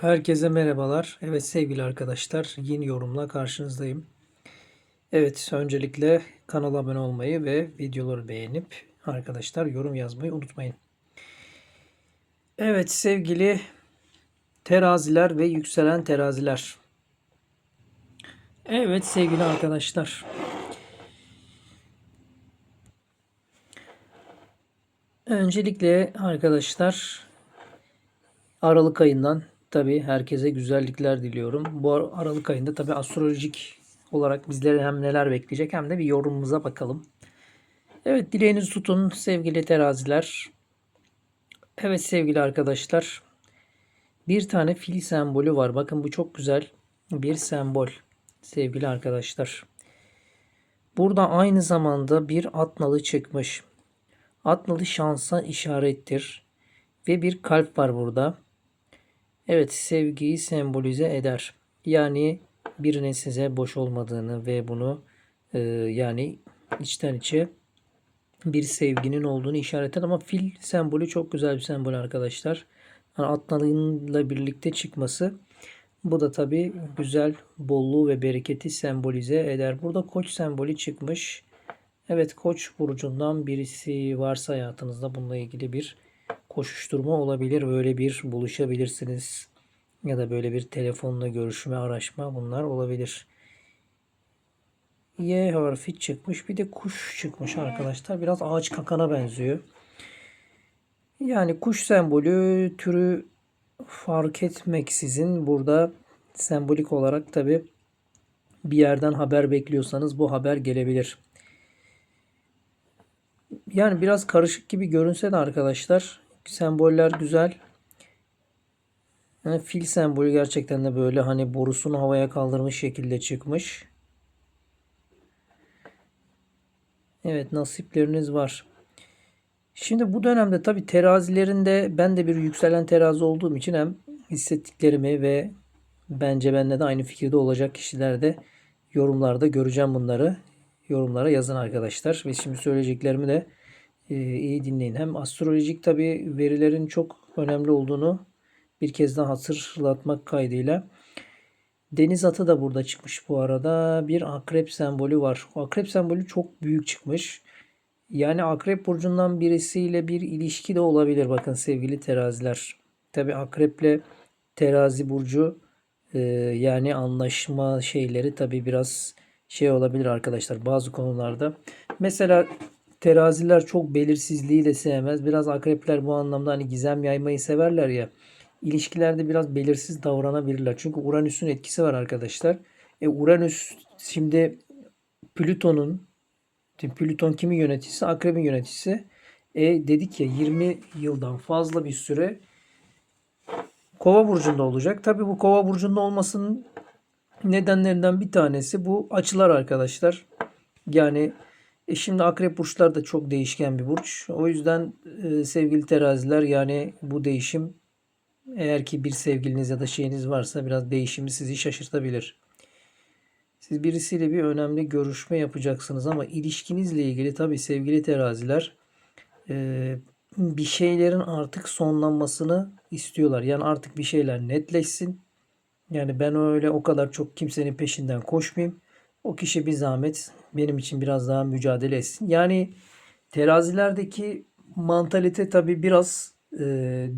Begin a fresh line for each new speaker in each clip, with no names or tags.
Herkese merhabalar. Evet sevgili arkadaşlar, yeni yorumla karşınızdayım. Evet, öncelikle kanala abone olmayı ve videoları beğenip arkadaşlar yorum yazmayı unutmayın. Evet sevgili teraziler ve yükselen teraziler. Evet sevgili arkadaşlar. Öncelikle arkadaşlar Aralık ayından tabii herkese güzellikler diliyorum. Bu Aralık ayında tabii astrolojik olarak bizlere hem neler bekleyecek hem de bir yorumumuza bakalım. Evet dileğinizi tutun sevgili teraziler. Evet sevgili arkadaşlar. Bir tane fil sembolü var. Bakın bu çok güzel bir sembol sevgili arkadaşlar. Burada aynı zamanda bir at nalı çıkmış. At nalı şansa işarettir. Ve bir kalp var burada. Evet sevgiyi sembolize eder. Yani birinin size boş olmadığını ve bunu e, yani içten içe bir sevginin olduğunu işaret eder. Ama fil sembolü çok güzel bir sembol arkadaşlar. Yani atlarıyla birlikte çıkması bu da tabi güzel bolluğu ve bereketi sembolize eder. Burada koç sembolü çıkmış. Evet koç burcundan birisi varsa hayatınızda bununla ilgili bir koşuşturma olabilir. Böyle bir buluşabilirsiniz. Ya da böyle bir telefonla görüşme, araşma bunlar olabilir. Y harfi çıkmış. Bir de kuş çıkmış arkadaşlar. Biraz ağaç kakana benziyor. Yani kuş sembolü türü fark etmeksizin burada sembolik olarak tabi bir yerden haber bekliyorsanız bu haber gelebilir. Yani biraz karışık gibi görünse de arkadaşlar semboller güzel. Yani fil sembolü gerçekten de böyle hani borusunu havaya kaldırmış şekilde çıkmış. Evet nasipleriniz var. Şimdi bu dönemde tabi terazilerinde ben de bir yükselen terazi olduğum için hem hissettiklerimi ve bence benimle de aynı fikirde olacak kişiler de yorumlarda göreceğim bunları. Yorumlara yazın arkadaşlar. Ve şimdi söyleyeceklerimi de e, iyi dinleyin. Hem astrolojik tabi verilerin çok önemli olduğunu bir kez daha hatırlatmak kaydıyla. Deniz atı da burada çıkmış bu arada. Bir akrep sembolü var. Akrep sembolü çok büyük çıkmış. Yani akrep burcundan birisiyle bir ilişki de olabilir. Bakın sevgili teraziler. Tabi akreple terazi burcu e, yani anlaşma şeyleri tabi biraz şey olabilir arkadaşlar bazı konularda. Mesela teraziler çok belirsizliği de sevmez. Biraz akrepler bu anlamda hani gizem yaymayı severler ya. İlişkilerde biraz belirsiz davranabilirler. Çünkü Uranüs'ün etkisi var arkadaşlar. E Uranüs şimdi Plüton'un Plüton kimin yöneticisi? Akrebin yöneticisi. E dedik ya 20 yıldan fazla bir süre Kova burcunda olacak. Tabii bu Kova burcunda olmasının nedenlerinden bir tanesi bu açılar arkadaşlar. Yani e şimdi akrep burçlar da çok değişken bir burç. O yüzden e, sevgili teraziler yani bu değişim eğer ki bir sevgiliniz ya da şeyiniz varsa biraz değişimi sizi şaşırtabilir. Siz birisiyle bir önemli görüşme yapacaksınız ama ilişkinizle ilgili tabii sevgili teraziler e, bir şeylerin artık sonlanmasını istiyorlar. Yani artık bir şeyler netleşsin. Yani ben öyle o kadar çok kimsenin peşinden koşmayayım. O kişi bir zahmet benim için biraz daha mücadele etsin. Yani terazilerdeki mantalite tabii biraz e,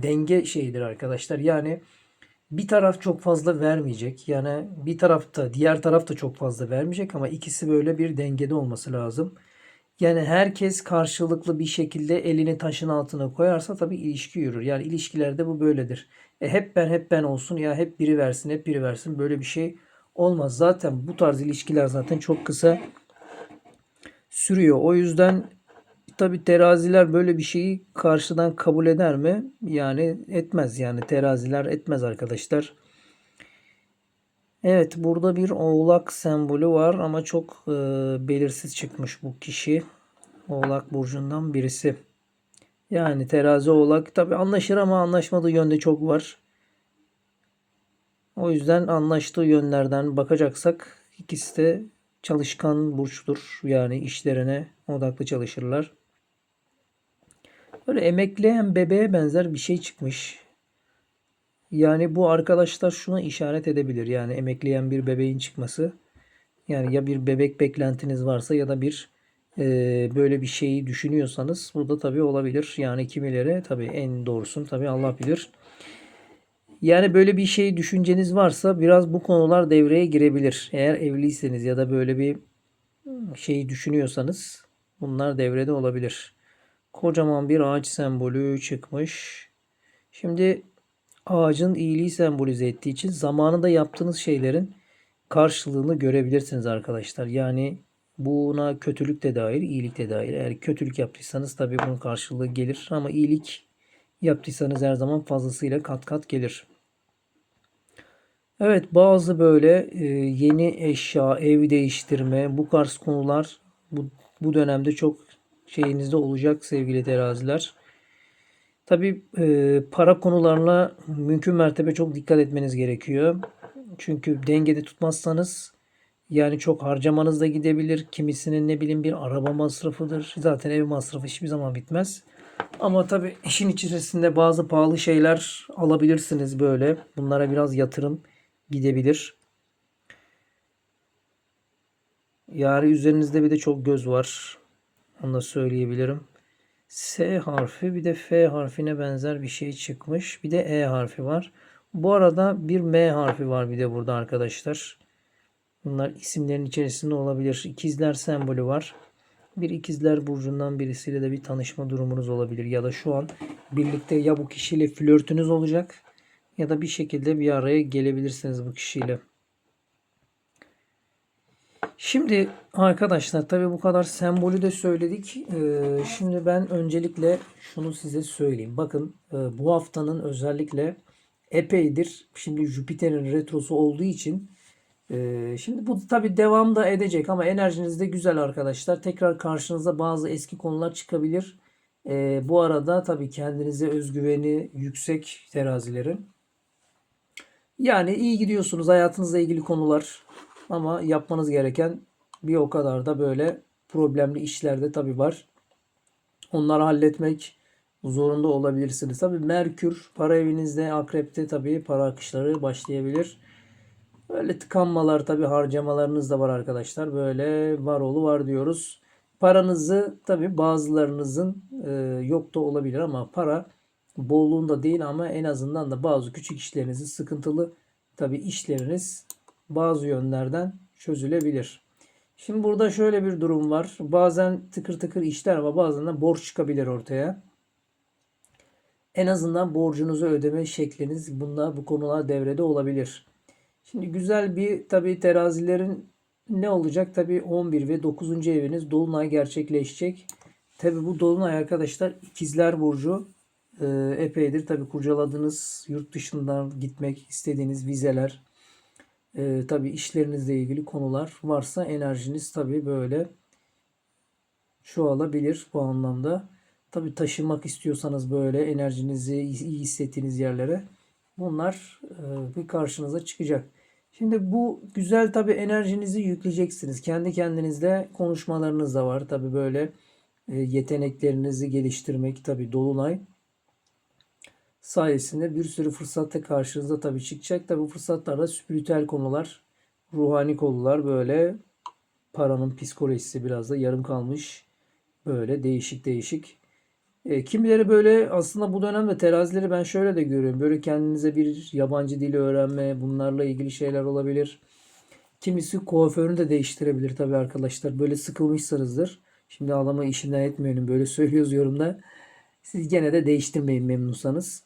denge şeyidir arkadaşlar. Yani bir taraf çok fazla vermeyecek. Yani bir tarafta diğer taraf da çok fazla vermeyecek ama ikisi böyle bir dengede olması lazım. Yani herkes karşılıklı bir şekilde elini taşın altına koyarsa tabii ilişki yürür. Yani ilişkilerde bu böyledir. E hep ben hep ben olsun ya hep biri versin hep biri versin böyle bir şey olmaz. Zaten bu tarz ilişkiler zaten çok kısa sürüyor. O yüzden tabi teraziler böyle bir şeyi karşıdan kabul eder mi? Yani etmez. Yani teraziler etmez arkadaşlar. Evet burada bir oğlak sembolü var ama çok e, belirsiz çıkmış bu kişi. Oğlak burcundan birisi. Yani terazi oğlak tabi anlaşır ama anlaşmadığı yönde çok var. O yüzden anlaştığı yönlerden bakacaksak ikisi de çalışkan burçtur. Yani işlerine odaklı çalışırlar. Böyle emekleyen bebeğe benzer bir şey çıkmış. Yani bu arkadaşlar şuna işaret edebilir. Yani emekleyen bir bebeğin çıkması. Yani ya bir bebek beklentiniz varsa ya da bir böyle bir şeyi düşünüyorsanız bu da tabii olabilir. Yani kimileri tabii en doğrusunu tabii Allah bilir. Yani böyle bir şey düşünceniz varsa biraz bu konular devreye girebilir. Eğer evliyseniz ya da böyle bir şeyi düşünüyorsanız bunlar devrede olabilir. Kocaman bir ağaç sembolü çıkmış. Şimdi ağacın iyiliği sembolize ettiği için zamanında yaptığınız şeylerin karşılığını görebilirsiniz arkadaşlar. Yani buna kötülük de dahil, iyilik de dahil. Eğer kötülük yaptıysanız tabii bunun karşılığı gelir ama iyilik yaptıysanız her zaman fazlasıyla kat kat gelir. Evet bazı böyle e, yeni eşya, ev değiştirme bu tarz konular bu, bu dönemde çok şeyinizde olacak sevgili teraziler. Tabii e, para konularına mümkün mertebe çok dikkat etmeniz gerekiyor. Çünkü dengede tutmazsanız yani çok harcamanız da gidebilir. Kimisinin ne bileyim bir araba masrafıdır. Zaten ev masrafı hiçbir zaman bitmez. Ama tabii işin içerisinde bazı pahalı şeyler alabilirsiniz böyle. Bunlara biraz yatırım gidebilir. Yani üzerinizde bir de çok göz var. Onu da söyleyebilirim. S harfi bir de F harfine benzer bir şey çıkmış. Bir de E harfi var. Bu arada bir M harfi var bir de burada arkadaşlar. Bunlar isimlerin içerisinde olabilir. İkizler sembolü var. Bir ikizler burcundan birisiyle de bir tanışma durumunuz olabilir. Ya da şu an birlikte ya bu kişiyle flörtünüz olacak ya da bir şekilde bir araya gelebilirsiniz bu kişiyle. Şimdi arkadaşlar tabii bu kadar sembolü de söyledik. Ee, şimdi ben öncelikle şunu size söyleyeyim. Bakın e, bu haftanın özellikle epeydir. Şimdi Jüpiter'in retrosu olduğu için e, şimdi bu tabii devam da edecek ama enerjiniz de güzel arkadaşlar. Tekrar karşınıza bazı eski konular çıkabilir. E, bu arada tabii kendinize özgüveni yüksek terazilerin. Yani iyi gidiyorsunuz hayatınızla ilgili konular ama yapmanız gereken bir o kadar da böyle problemli işler de tabii var. Onları halletmek zorunda olabilirsiniz. Tabii Merkür para evinizde akrepte tabii para akışları başlayabilir. Böyle tıkanmalar tabii harcamalarınız da var arkadaşlar. Böyle var oğlu var diyoruz. Paranızı tabii bazılarınızın e, yok da olabilir ama para bolluğunda değil ama en azından da bazı küçük işlerinizi sıkıntılı tabii işleriniz bazı yönlerden çözülebilir. Şimdi burada şöyle bir durum var. Bazen tıkır tıkır işler ama bazen de borç çıkabilir ortaya. En azından borcunuzu ödeme şekliniz bunda bu konular devrede olabilir. Şimdi güzel bir tabi terazilerin ne olacak? Tabi 11 ve 9. eviniz dolunay gerçekleşecek. Tabi bu dolunay arkadaşlar ikizler burcu e, epeydir tabi kurcaladığınız yurt dışından gitmek istediğiniz vizeler e, tabi işlerinizle ilgili konular varsa enerjiniz tabi böyle çoğalabilir bu anlamda. Tabi taşımak istiyorsanız böyle enerjinizi iyi hissettiğiniz yerlere bunlar e, bir karşınıza çıkacak. Şimdi bu güzel tabi enerjinizi yükleyeceksiniz. Kendi kendinizle konuşmalarınız da var. Tabi böyle e, yeteneklerinizi geliştirmek tabi dolunay sayesinde bir sürü fırsat da karşınıza tabi çıkacak. Tabi bu fırsatlarda spiritüel konular, ruhani konular böyle paranın psikolojisi biraz da yarım kalmış. Böyle değişik değişik. E, kimileri böyle aslında bu dönemde terazileri ben şöyle de görüyorum. Böyle kendinize bir yabancı dili öğrenme, bunlarla ilgili şeyler olabilir. Kimisi kuaförünü de değiştirebilir tabii arkadaşlar. Böyle sıkılmışsınızdır. Şimdi adamı işinden etmeyelim böyle söylüyoruz yorumda. Siz gene de değiştirmeyin memnunsanız.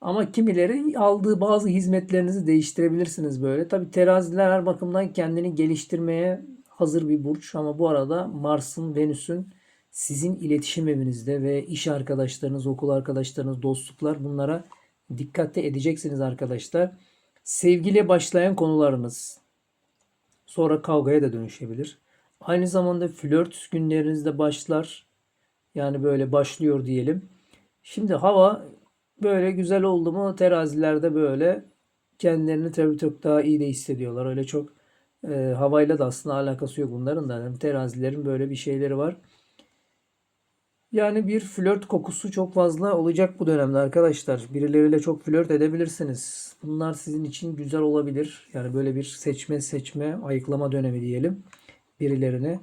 Ama kimileri aldığı bazı hizmetlerinizi değiştirebilirsiniz böyle. Tabi teraziler her bakımdan kendini geliştirmeye hazır bir burç. Ama bu arada Mars'ın, Venüs'ün sizin iletişim evinizde ve iş arkadaşlarınız, okul arkadaşlarınız, dostluklar bunlara dikkatli edeceksiniz arkadaşlar. Sevgiyle başlayan konularınız sonra kavgaya da dönüşebilir. Aynı zamanda flört günlerinizde başlar. Yani böyle başlıyor diyelim. Şimdi hava böyle güzel oldu mu terazilerde böyle kendilerini tabii çok daha iyi de hissediyorlar. Öyle çok e, havayla da aslında alakası yok bunların da. Yani terazilerin böyle bir şeyleri var. Yani bir flört kokusu çok fazla olacak bu dönemde arkadaşlar. Birileriyle çok flört edebilirsiniz. Bunlar sizin için güzel olabilir. Yani böyle bir seçme seçme ayıklama dönemi diyelim birilerine.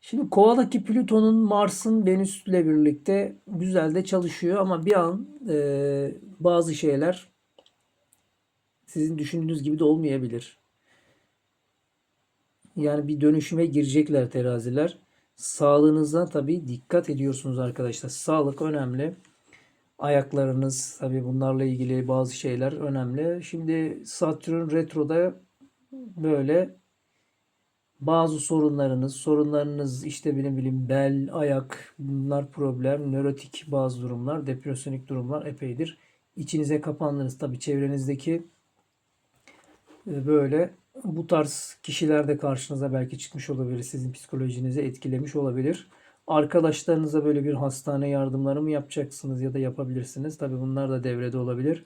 Şimdi Kova'daki Plüton'un Mars'ın Venüs'le birlikte güzel de çalışıyor ama bir an e, bazı şeyler sizin düşündüğünüz gibi de olmayabilir. Yani bir dönüşüme girecekler teraziler. Sağlığınıza tabii dikkat ediyorsunuz arkadaşlar. Sağlık önemli. Ayaklarınız tabii bunlarla ilgili bazı şeyler önemli. Şimdi Satürn retroda böyle bazı sorunlarınız, sorunlarınız işte bilim bilim bel, ayak bunlar problem, nörotik bazı durumlar, depresyonik durumlar epeydir. İçinize kapandınız tabii çevrenizdeki e, böyle bu tarz kişiler de karşınıza belki çıkmış olabilir. Sizin psikolojinizi etkilemiş olabilir. Arkadaşlarınıza böyle bir hastane yardımları mı yapacaksınız ya da yapabilirsiniz. Tabii bunlar da devrede olabilir.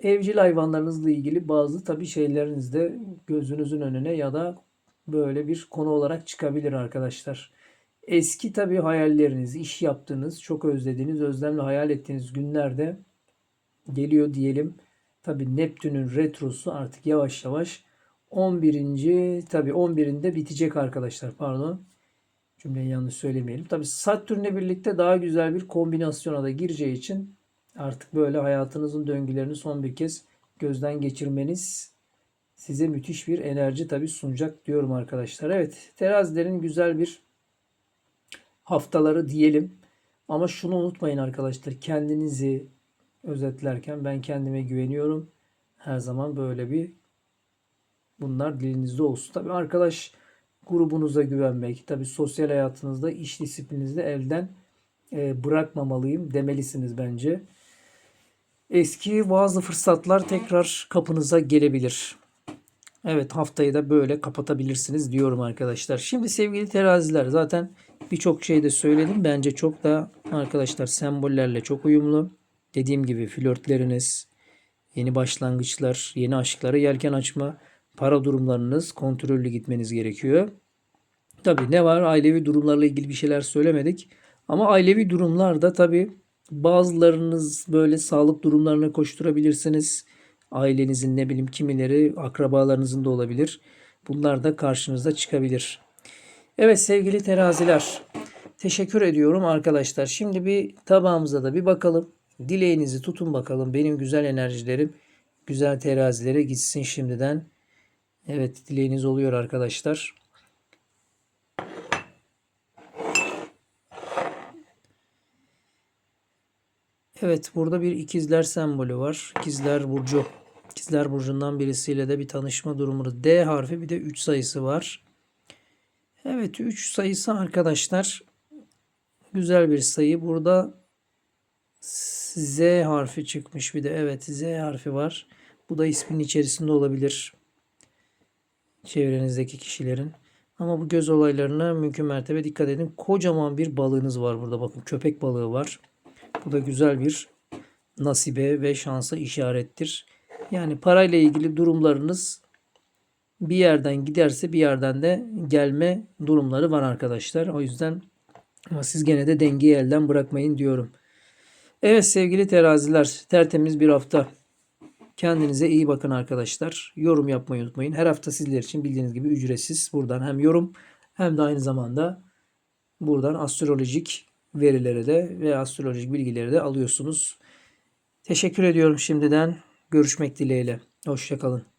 Evcil hayvanlarınızla ilgili bazı tabii şeyleriniz de gözünüzün önüne ya da böyle bir konu olarak çıkabilir arkadaşlar. Eski tabii hayalleriniz, iş yaptığınız, çok özlediğiniz, özlemle hayal ettiğiniz günlerde geliyor diyelim. Tabii Neptün'ün retrosu artık yavaş yavaş 11. tabii 11'inde bitecek arkadaşlar pardon. Cümleyi yanlış söylemeyelim. Tabii Satürn'le birlikte daha güzel bir kombinasyona da gireceği için artık böyle hayatınızın döngülerini son bir kez gözden geçirmeniz size müthiş bir enerji tabii sunacak diyorum arkadaşlar. Evet terazilerin güzel bir haftaları diyelim. Ama şunu unutmayın arkadaşlar. Kendinizi özetlerken ben kendime güveniyorum. Her zaman böyle bir bunlar dilinizde olsun. Tabii arkadaş grubunuza güvenmek, tabii sosyal hayatınızda, iş disiplininizde elden e, bırakmamalıyım demelisiniz bence. Eski bazı fırsatlar tekrar kapınıza gelebilir. Evet haftayı da böyle kapatabilirsiniz diyorum arkadaşlar. Şimdi sevgili teraziler zaten birçok şey de söyledim. Bence çok da arkadaşlar sembollerle çok uyumlu. Dediğim gibi flörtleriniz, yeni başlangıçlar, yeni aşklara yelken açma, para durumlarınız kontrollü gitmeniz gerekiyor. Tabii ne var? Ailevi durumlarla ilgili bir şeyler söylemedik. Ama ailevi durumlarda tabii bazılarınız böyle sağlık durumlarına koşturabilirsiniz. Ailenizin ne bileyim kimileri akrabalarınızın da olabilir. Bunlar da karşınıza çıkabilir. Evet sevgili teraziler. Teşekkür ediyorum arkadaşlar. Şimdi bir tabağımıza da bir bakalım. Dileğinizi tutun bakalım. Benim güzel enerjilerim güzel terazilere gitsin şimdiden. Evet dileğiniz oluyor arkadaşlar. Evet burada bir ikizler sembolü var. İkizler burcu. İkizler burcundan birisiyle de bir tanışma durumu. D harfi bir de 3 sayısı var. Evet 3 sayısı arkadaşlar güzel bir sayı. Burada Z harfi çıkmış bir de. Evet Z harfi var. Bu da ismin içerisinde olabilir. Çevrenizdeki kişilerin. Ama bu göz olaylarına mümkün mertebe dikkat edin. Kocaman bir balığınız var burada. Bakın köpek balığı var. Bu da güzel bir nasibe ve şansa işarettir. Yani parayla ilgili durumlarınız bir yerden giderse bir yerden de gelme durumları var arkadaşlar. O yüzden ama siz gene de dengeyi elden bırakmayın diyorum. Evet sevgili teraziler tertemiz bir hafta. Kendinize iyi bakın arkadaşlar. Yorum yapmayı unutmayın. Her hafta sizler için bildiğiniz gibi ücretsiz. Buradan hem yorum hem de aynı zamanda buradan astrolojik verileri de ve astrolojik bilgileri de alıyorsunuz. Teşekkür ediyorum şimdiden. Görüşmek dileğiyle. Hoşçakalın.